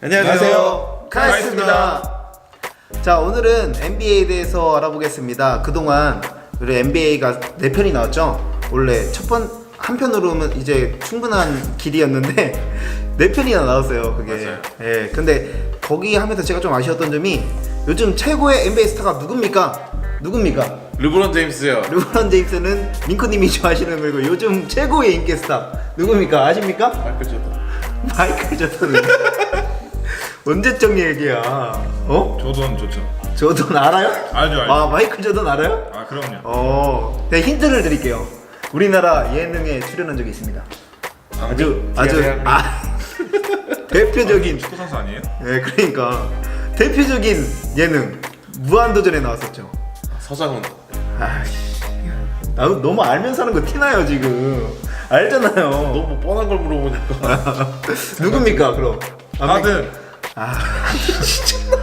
안녕하세요. 카이스입니다. 자, 오늘은 NBA에 대해서 알아보겠습니다. 그동안 우리 NBA가 네 편이 나왔죠. 원래 첫 번 한 편으로는 이제 충분한 길이었는데 네 편이나 나왔어요. 그게. 맞아요. 예. 근데 거기 하면서 제가 좀 아쉬웠던 점이 요즘 최고의 NBA 스타가 누굽니까? 누굽니까? 르브론 제임스요. 르브론 제임스는 민코님이 좋아하시는 거고 요즘 최고의 인기 스타 누굽니까? 아십니까? 마이클 조던. 마이클 조던은 언제적 얘기야? 어? 조던 좋죠. 조던 알아요? 알죠, 알죠. 아 마이클 조던 알아요? 아 그럼요. 어, 네 힌트를 드릴게요. 우리나라 예능에 출연한 적이 있습니다. 아주 아주 아 대표적인 축구 선수 아니에요? 네 그러니까 대표적인 예능 무한도전에 나왔었죠. 서장훈. 아씨, 나 너무 알면서 하는 거 티나요 지금. 알잖아요. 너무 뻔한 걸 물어보니까. 누굽니까 그럼? 하든 아 진짜.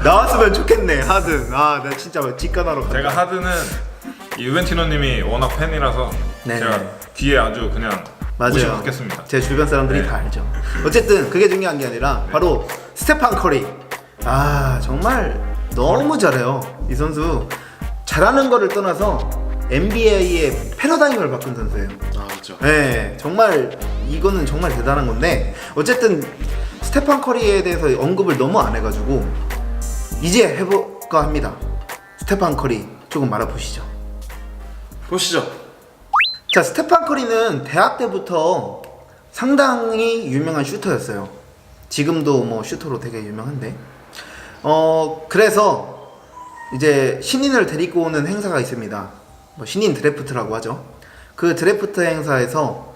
나왔으면 좋겠네 하든. 아 나 진짜 직관하러 간다. 제가 하든은 이 유벤티노님이 워낙 팬이라서 네네. 제가 뒤에 아주 그냥 모시고 맞아요 받겠습니다. 제 주변 사람들이 네. 다 알죠. 어쨌든 그게 중요한 게 아니라 바로 스테판 커리. 아 정말 너무 잘해요. 이 선수 잘하는 거를 떠나서 NBA의 패러다임을 바꾼 선수예요. 아 그렇죠. 네, 정말 이거는 정말 대단한 건데 어쨌든 스테판 커리에 대해서 언급을 너무 안 해가지고 이제 해볼까 합니다. 스테판 커리 조금 말아보시죠. 보시죠. 자, 스테판 커리는 대학 때부터 상당히 유명한 슈터였어요. 지금도 뭐 슈터로 되게 유명한데. 어, 그래서 이제 신인을 데리고 오는 행사가 있습니다. 뭐 신인 드래프트라고 하죠. 그 드래프트 행사에서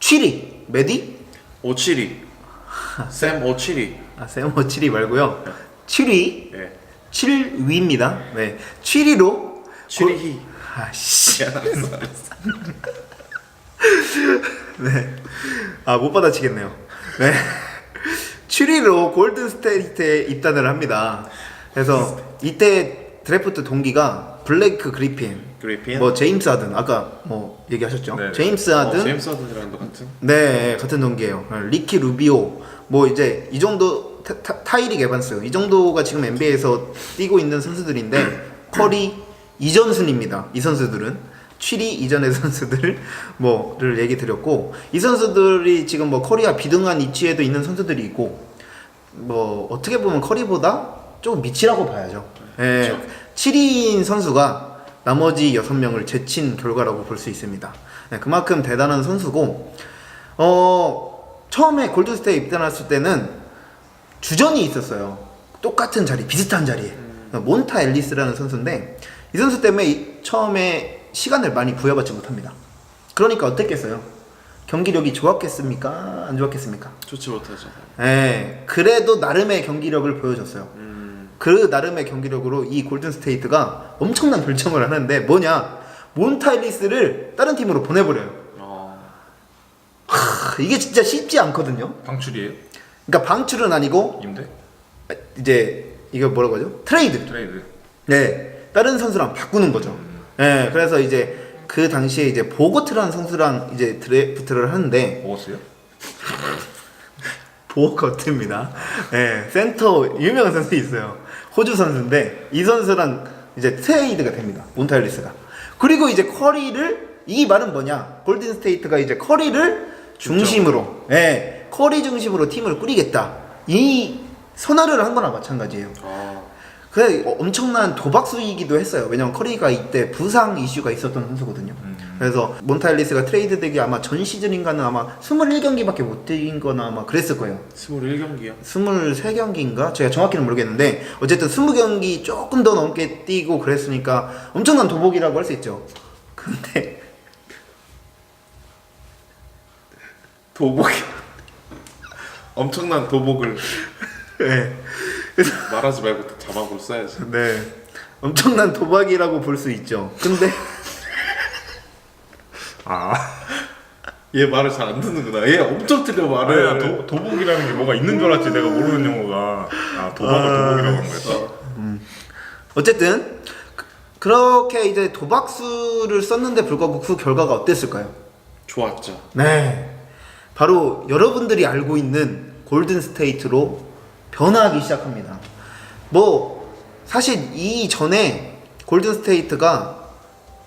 7위, 메디? 오칠이. 샘 오칠이. 아, 세모 7위 말고요. 7위, 예. 7위입니다. 네. 7위로 칠이. 아씨. 알았어. 네. 아, 못 받아치겠네요. 네. 7위로 골든 스테이트에 입단을 합니다. 그래서 이때 드래프트 동기가 블레이크 그리핀, 그리핀. 뭐 제임스 하든 아까 뭐 얘기하셨죠? 네. 제임스 어, 하든, 제임스 하든이랑 똑같은. 네 같은 동기예요. 리키 루비오, 뭐 이제 이 정도 타, 타, 타이릭 에반스 이 정도가 지금 NBA에서 뛰고 있는 선수들인데 커리, 이전 순입니다. 이 선수들은 취리 이전의 선수들 뭐를 얘기 드렸고 이 선수들이 지금 뭐 커리와 비등한 위치에도 있는 선수들이 있고 뭐 어떻게 보면 커리보다 조금 밑이라고 봐야죠. 예, 그렇죠. 7위인 선수가 나머지 6명을 제친 결과라고 볼 수 있습니다. 네, 그만큼 대단한 선수고 어 처음에 골드스테이 입단했을 때는 주전이 있었어요. 똑같은 자리, 비슷한 자리에 몬타 앨리스라는 선수인데 이 선수 때문에 이- 처음에 시간을 많이 부여받지 못합니다. 그러니까 어땠겠어요? 경기력이 좋았겠습니까? 안 좋았겠습니까? 좋지 못하죠. 예, 그래도 나름의 경기력을 보여줬어요. 음. 그 나름의 경기력으로 이 골든 스테이트가 엄청난 결정을 하는데 뭐냐? 몬타일리스를 다른 팀으로 보내버려요. 어. 하, 이게 진짜 쉽지 않거든요. 방출이에요? 그러니까 방출은 아니고 임대? 이제 이거 뭐라고 하죠? 트레이드. 트레이드? 네, 다른 선수랑 바꾸는 거죠. 네, 그래서 이제 그 당시에 이제 보거트라는 선수랑 이제 드래프트를 하는데 먹었어요? 보거트입니다. 네, 센터 유명한 선수 있어요. 호주 선수인데 이 선수랑 이제 트레이드가 됩니다. 몬타일리스가. 그리고 이제 커리를 이 말은 뭐냐? 골든 스테이트가 이제 커리를 중심으로, 예, 커리 중심으로 팀을 꾸리겠다. 이 선언을 한 거나 마찬가지예요. 아. 그 엄청난 도박 수이기도 했어요. 왜냐면 커리가 이때 부상 이슈가 있었던 선수거든요. 음. 그래서 몬타일리스가 트레이드 되기 아마 전 시즌인가는 아마 21경기밖에 못 뛴 거나 아마 그랬을 거예요. 21경기요. 23경기인가? 제가 정확히는 모르겠는데 어쨌든 20경기 조금 더 넘게 뛰고 그랬으니까 엄청난 도복이라고 할 수 있죠. 근데 도복이. 엄청난 도복을 네. 말하지 말고 자막으로 써야지. 네. 엄청난 도박이라고 볼 수 있죠. 근데 아 얘 말을 잘 안 듣는구나. 얘 엄청 틀려 말을. 아니야 도, 도복이라는 게 뭐가 있는 줄 알았지 내가 모르는 용어가 아 도박을 도복이라고 한 거였어? 어쨌든 그- 그렇게 이제 도박수를 썼는데 불구하고 그 결과가 어땠을까요? 좋았죠. 네. 바로 여러분들이 알고 있는 골든 스테이트로 변화하기 시작합니다. 뭐 사실 이 전에 골든 스테이트가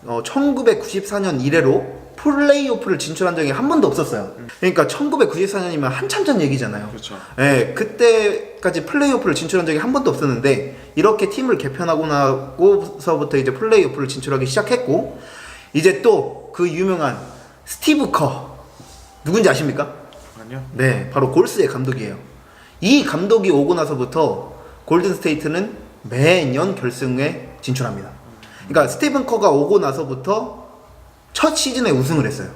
어, 1994년 이래로 플레이오프를 진출한 적이 한 번도 없었어요. 그러니까 1994년이면 한참 전 얘기잖아요. 그렇죠. 예, 그때까지 플레이오프를 진출한 적이 한 번도 없었는데 이렇게 팀을 개편하고 나고서부터 이제 플레이오프를 진출하기 시작했고 이제 또 그 유명한 스티브 커 누군지 아십니까? 아니요. 네, 바로 골스의 감독이에요. 이 감독이 오고 나서부터 골든 스테이트는 매년 결승에 진출합니다. 그러니까 스티븐 커가 오고 나서부터 첫 시즌에 우승을 했어요.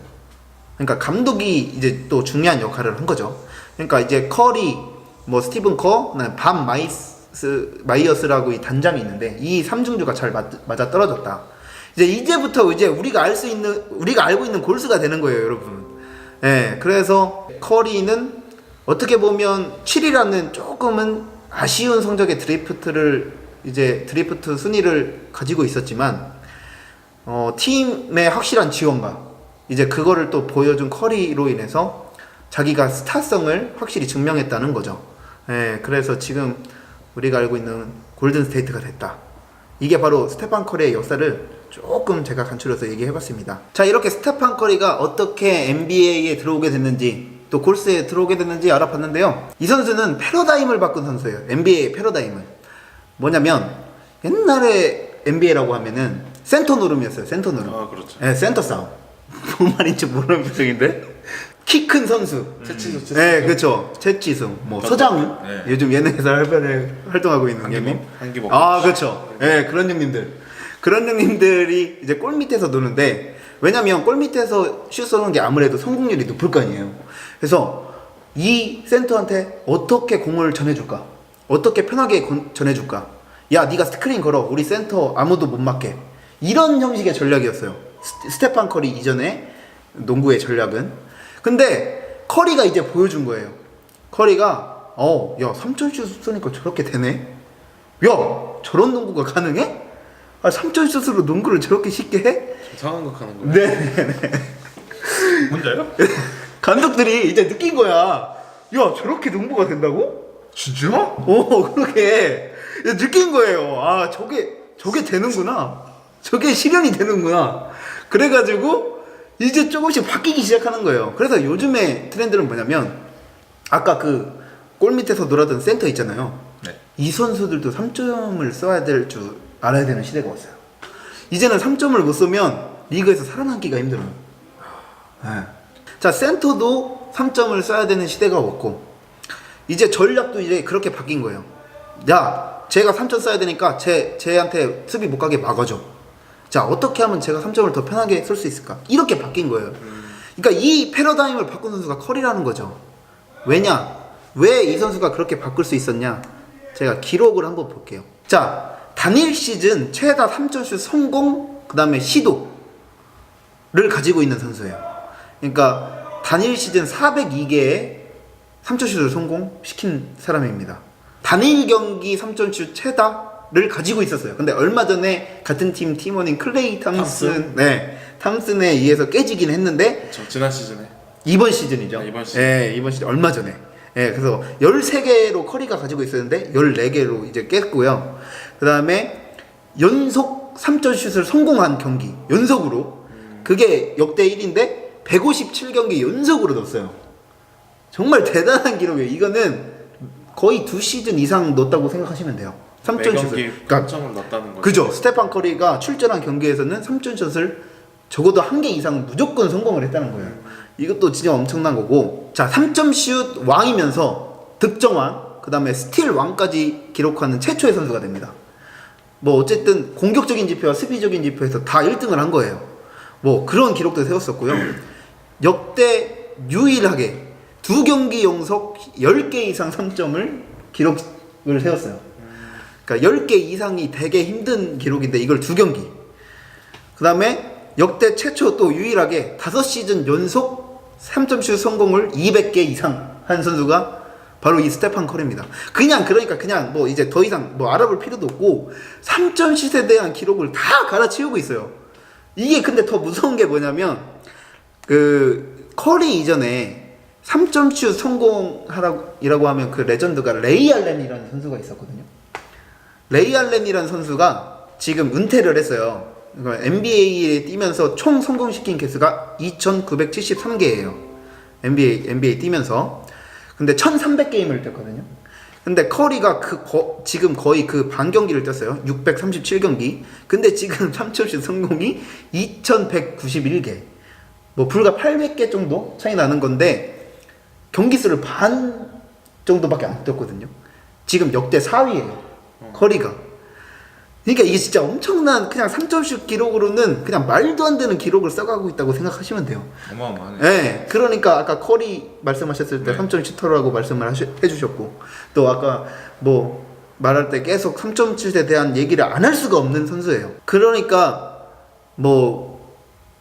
그러니까 감독이 이제 또 중요한 역할을 한 거죠. 그러니까 이제 커리, 뭐 스티븐 커, 밤 마이스 마이어스라고 이 단장이 있는데 이 삼중주가 잘 맞, 맞아 떨어졌다. 이제 이제부터 이제 우리가 알 수 있는 우리가 알고 있는 골스가 되는 거예요, 여러분. 예, 그래서 커리는 어떻게 보면 7위라는 조금은 아쉬운 성적의 드리프트를 이제 드리프트 순위를 가지고 있었지만 어, 팀의 확실한 지원과 이제 그거를 또 보여준 커리로 인해서 자기가 스타성을 확실히 증명했다는 거죠. 예, 그래서 지금 우리가 알고 있는 골든 스테이트가 됐다. 이게 바로 스테판 커리의 역사를 조금 제가 간추려서 얘기해봤습니다. 자, 이렇게 스테판 커리가 어떻게 NBA에 들어오게 됐는지 또 골스에 들어오게 됐는지 알아봤는데요. 이 선수는 패러다임을 바꾼 선수예요. NBA 패러다임을. 뭐냐면 옛날에 NBA라고 하면은 센터 노름이었어요. 센터 노름. 아 그렇죠. 네, 센터 싸움. 뭔 말인지 모르는 표정인데 키 큰 선수. 채치수 채치수. 네, 그렇죠. 채치승, 뭐 서장훈. 네. 요즘 예능에서 활발히 활동하고 있는 한기범? 형님. 한기범. 아, 그렇죠. 네, 그런 형님들. 그런 형님들이 이제 골 밑에서 노는데 왜냐면 골 밑에서 슛 쏘는 게 아무래도 성공률이 높을 거 아니에요. 그래서 이 센터한테 어떻게 공을 전해줄까? 어떻게 편하게 건- 전해줄까? 야, 네가 스크린 걸어. 우리 센터 아무도 못 맞게. 이런 형식의 전략이었어요. 스- 스테판 커리 이전에 농구의 전략은. 근데 커리가 이제 보여준 거예요. 커리가 어, 야, 3점슛 쏘니까 저렇게 되네. 야, 저런 농구가 가능해? 아, 3점슛으로 농구를 저렇게 쉽게 해? 이상한 거 하는 거예요. 네. 혼자요? 감독들이 이제 느낀 거야. 야, 저렇게 농구가 된다고? 진짜? 오, 그렇게 느낀 거예요. 아, 저게 저게 되는구나. 저게 실현이 되는구나. 그래가지고 이제 조금씩 바뀌기 시작하는 거예요. 그래서 요즘의 트렌드는 뭐냐면 아까 그 골 밑에서 놀았던 센터 있잖아요. 네. 이 선수들도 3점을 써야 될 줄 알아야 되는 시대가 왔어요. 이제는 3점을 못 쏘면 리그에서 살아남기가 힘들어요. 네. 자, 센터도 3점을 써야 되는 시대가 왔고, 이제 전략도 이제 그렇게 바뀐 거예요. 야, 제가 3점 써야 되니까 제, 쟤한테 수비 못 가게 막아줘. 자, 어떻게 하면 제가 3점을 더 편하게 쏠 수 있을까? 이렇게 바뀐 거예요. 그러니까 이 패러다임을 바꾼 선수가 커리라는 거죠. 왜냐? 왜 이 선수가 그렇게 바꿀 수 있었냐? 제가 기록을 한번 볼게요. 자, 단일 시즌 최다 3점슛 성공, 그 다음에 시도를 가지고 있는 선수예요. 그러니까 단일 시즌 402개의 3점슛을 성공시킨 사람입니다. 단일 경기 3점슛 최다를 가지고 있었어요. 근데 얼마 전에 같은 팀 팀원인 클레이 탐슨? 네, 탐슨에 의해서 깨지긴 했는데 저 지난 시즌에 이번 시즌이죠. 아, 이번 시즌. 예, 이번 시즌 얼마 전에. 예, 그래서 13개로 커리가 가지고 있었는데 14개로 이제 깼고요. 그다음에 연속 3점 슛을 성공한 경기 연속으로 그게 역대 1인데 157경기 연속으로 넣었어요. 정말 대단한 기록이에요. 이거는 거의 두 시즌 이상 넣었다고 생각하시면 돼요. 3점 매 슛을. 경기 그러니까 3점을 넣었다는 거죠. 그죠. 스테판 커리가 출전한 경기에서는 3점 슛을 적어도 한 개 이상 무조건 성공을 했다는 거예요. 이것도 진짜 엄청난 거고. 자, 3점 슛 왕이면서 득점왕, 그 다음에 스틸 왕까지 기록하는 최초의 선수가 됩니다. 뭐 어쨌든 공격적인 지표와 수비적인 지표에서 다 1등을 한 거예요. 뭐 그런 기록도 세웠었고요. 역대 유일하게 두 경기 연속 10개 이상 3점을 기록을 세웠어요. 그러니까 10개 이상이 되게 힘든 기록인데 이걸 두 경기. 그 다음에 역대 최초 또 유일하게 5시즌 연속 3점슛 성공을 200개 이상 한 선수가 바로 이 스테판 커리입니다. 그냥 그러니까 그냥 뭐 이제 더 이상 뭐 알아볼 필요도 없고 3점슛에 대한 기록을 다 갈아치우고 있어요. 이게 근데 더 무서운 게 뭐냐면 그 커리 이전에 3점슛 성공하라고 하면 그 레전드가 레이 알렌이라는 선수가 있었거든요. 레이 알렌이라는 선수가 지금 은퇴를 했어요. NBA에 뛰면서 총 성공시킨 개수가 2,973개예요. NBA NBA 뛰면서. 근데 1,300게임을 뛰었거든요. 근데 커리가 그 거- 지금 거의 그 반 경기를 뛰었어요. 637경기. 근데 지금 3점슛 성공이 2,191개. 뭐 불과 800개 정도 차이 나는 건데 경기 수를 반 정도밖에 안 뛰었거든요. 지금 역대 4위예요. 커리가. 그러니까 이게 진짜 엄청난 그냥 3점슛 기록으로는 그냥 말도 안 되는 기록을 써가고 있다고 생각하시면 돼요. 어마어마하네. 네, 그러니까 아까 커리 말씀하셨을 때 네. 3점 슈터라고 말씀을 하시, 해주셨고 또 아까 뭐 말할 때 계속 3점 슛에 대한 얘기를 안 할 수가 없는 선수예요. 그러니까 뭐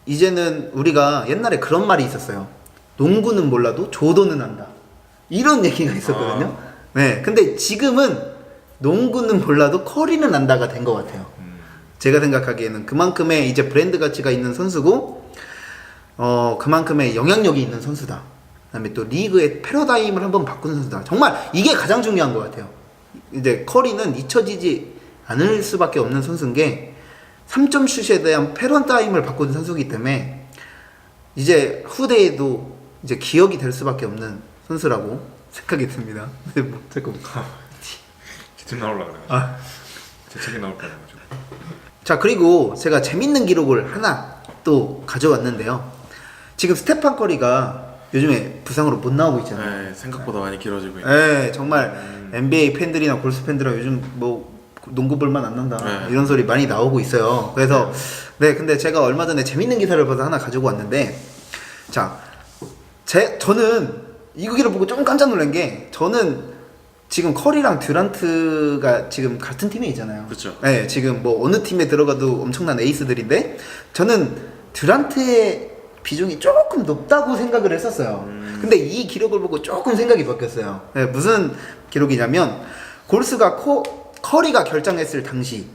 이제는 우리가 옛날에 그런 말이 있었어요. 농구는 몰라도 조도는 한다. 이런 얘기가 있었거든요. 네, 근데 지금은 농구는 몰라도 커리는 안다가 된 것 같아요. 음. 제가 생각하기에는 그만큼의 이제 브랜드 가치가 있는 선수고 어 그만큼의 영향력이 있는 선수다. 그다음에 또 리그의 패러다임을 한번 바꾼 선수다. 정말 이게 가장 중요한 것 같아요. 이제 커리는 잊혀지지 않을 수밖에 없는 선수인 게 3점 슛에 대한 패러다임을 바꾼 선수이기 때문에 이제 후대에도 이제 기억이 될 수밖에 없는 선수라고 생각이 듭니다. 근데 뭐 자꾸 기침 나올라 그래. 아. 재채기 나올 뻔해가지고. 자 그리고 제가 재밌는 기록을 하나 또 가져왔는데요. 지금 스테판 커리가 요즘에 부상으로 못 나오고 있잖아요. 네, 생각보다 많이 길어지고 있네. 네, 정말 NBA 팬들이나 골스 팬들은 요즘 뭐 농구 볼만 안 난다 네. 이런 소리 많이 나오고 있어요. 그래서 네, 근데 제가 얼마 전에 재밌는 기사를 봐서 하나 가지고 왔는데 자, 제 저는 이 기를 보고 좀 깜짝 놀란 게 저는 지금 커리랑 듀란트가 지금 같은 팀에 있잖아요. 그쵸. 네, 지금 뭐 어느 팀에 들어가도 엄청난 에이스들인데 저는 듀란트의 비중이 조금 높다고 생각을 했었어요. 근데 이 기록을 보고 조금 생각이 바뀌었어요. 네, 무슨 기록이냐면 골스가 코, 커리가 결정했을 당시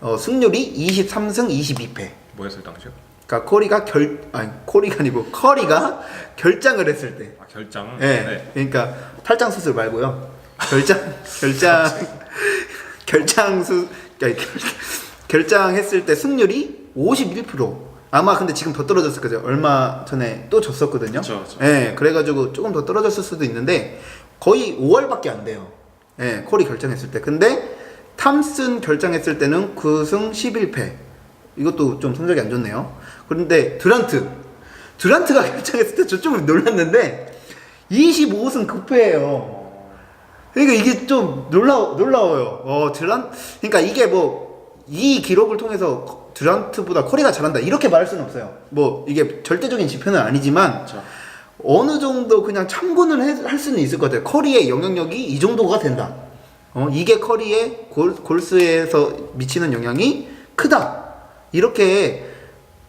어, 승률이 23승 22패. 뭐였어요 당시요? 그러니까 코리가 결 아니 코리가 아니고 커리가 결장을 했을 때. 아 결장. 네. 그러니까 탈장 수술 말고요. 결장 결장 결장 수 아니, 결- 결장했을 때 승률이 51%. 아마 근데 지금 더 떨어졌을 거죠. 얼마 전에 또 졌었거든요. 그쵸. 예, 그래가지고 조금 더 떨어졌을 수도 있는데 거의 5월밖에 안 돼요. 예, 콜이 결정했을 때. 근데 탐슨 결정했을 때는 9승 11패. 이것도 좀 성적이 안 좋네요. 그런데 듀란트. 듀란트가 결정했을 때 저 좀 놀랐는데 25승 9패예요. 그러니까 이게 좀 놀라 놀라워요. 어, 듀란 그러니까 이게 뭐 이 기록을 통해서 듀란트보다 코리가 잘한다 이렇게 말할 수는 없어요. 뭐 이게 절대적인 지표는 아니지만 그쵸. 어느 정도 그냥 참고는 해- 할 수는 있을 것 같아요. 커리의 영향력이 이 정도가 된다. 어, 이게 커리의 골, 골스에서 미치는 영향이 크다. 이렇게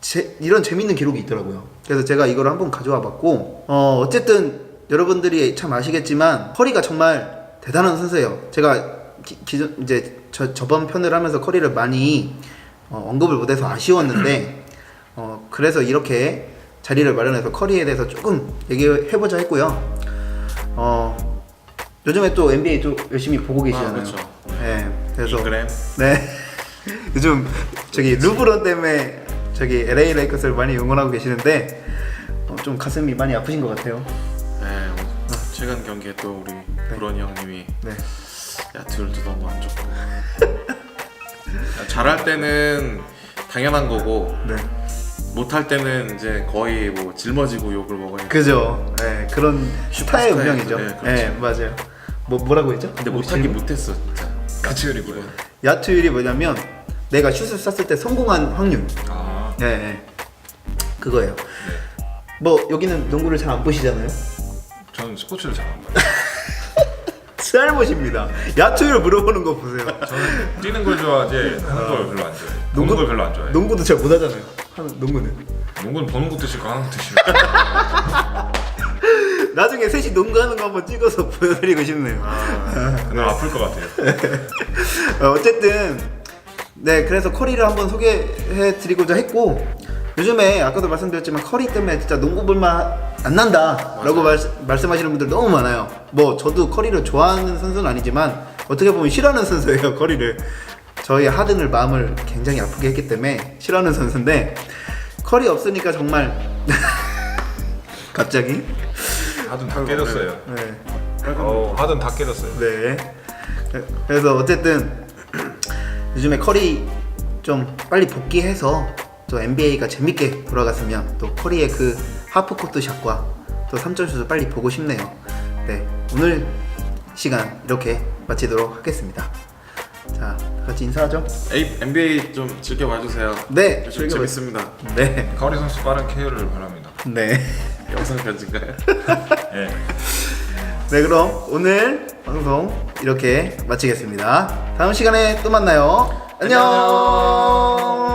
제, 이런 재밌는 기록이 있더라고요. 그래서 제가 이걸 한번 가져와 봤고, 어, 어쨌든 여러분들이 참 아시겠지만, 커리가 정말 대단한 선수예요. 제가 기, 기존, 이제 저, 저번 편을 하면서 커리를 많이 어, 언급을 못해서 아쉬웠는데, 어, 그래서 이렇게 자리를 마련해서 커리에 대해서 조금 얘기해보자 했고요. 어, 요즘에 또 NBA 좀 열심히 보고 계시잖아요. 아, 그쵸. 네, 그래서 인그램. 네. 요즘 저기 르브론 때문에 저기 LA 레이커스를 많이 응원하고 계시는데 어, 좀 가슴이 많이 아프신 것 같아요. 네, 뭐, 최근 경기에 또 우리 브로니 형님이 네. 야투율도 너무 안 좋고 잘할 때는 당연한 거고 네. 못할 때는 이제 거의 뭐 짊어지고 욕을 돼. 그죠. 네, 그런 스타의 슈퍼스타의 운명이죠. 네, 네, 그렇죠. 맞아요. 뭐 뭐라고 했죠? 근데 뭐 못하긴 질문? 못했어 진짜. 가치율이 뭐야? 야투율이 뭐냐면 내가 슛을 쐈을 때 성공한 확률. 아 네, 네. 그거예요. 뭐 여기는 농구를 잘 안 보시잖아요. 저는 스포츠를 잘 안 봐요. 잘못입니다. 야투율 물어보는 거 보세요. 저는 뛰는 걸 좋아하지 하는 걸 별로 안 좋아해. 노는 걸 별로 안 좋아해. 농구도 잘 못하잖아요. 하는 농구는. 농구는 보는 것도 싫고 하는 것도 싫어. 나중에 셋이 농구하는 거 한번 찍어서 보여드리고 싶네요. 그날 아플 것 같아요. 어, 어쨌든 네 그래서 커리를 한번 소개해 드리고자 했고 요즘에 아까도 말씀드렸지만 커리 때문에 진짜 농구 볼만 안 난다라고 말, 말씀하시는 분들 너무 많아요. 뭐 저도 커리를 좋아하는 선수는 아니지만 어떻게 보면 싫어하는 선수예요 커리를. 저희 하든을 마음을 굉장히 아프게 했기 때문에 싫어하는 선수인데 커리 없으니까 정말 갑자기 하든 다 깨졌어요. 네. 어, 하든 다 깨졌어요. 네. 그래서 어쨌든 요즘에 커리 좀 빨리 복귀해서 또 NBA가 재밌게 돌아갔으면 또 커리의 그 하프 코트 샷과 또 3점 슛을 빨리 보고 싶네요. 네. 오늘 시간 이렇게 마치도록 하겠습니다. 자, 다 같이 인사하죠. NBA 좀 즐겨 봐주세요. 네. 좀 재밌습니다. 네. 카리 선수 빠른 KO를 바랍니다. 네. 영상 편지인가요? 예. 네, 그럼 오늘 방송 이렇게 마치겠습니다. 다음 시간에 또 만나요. 안녕.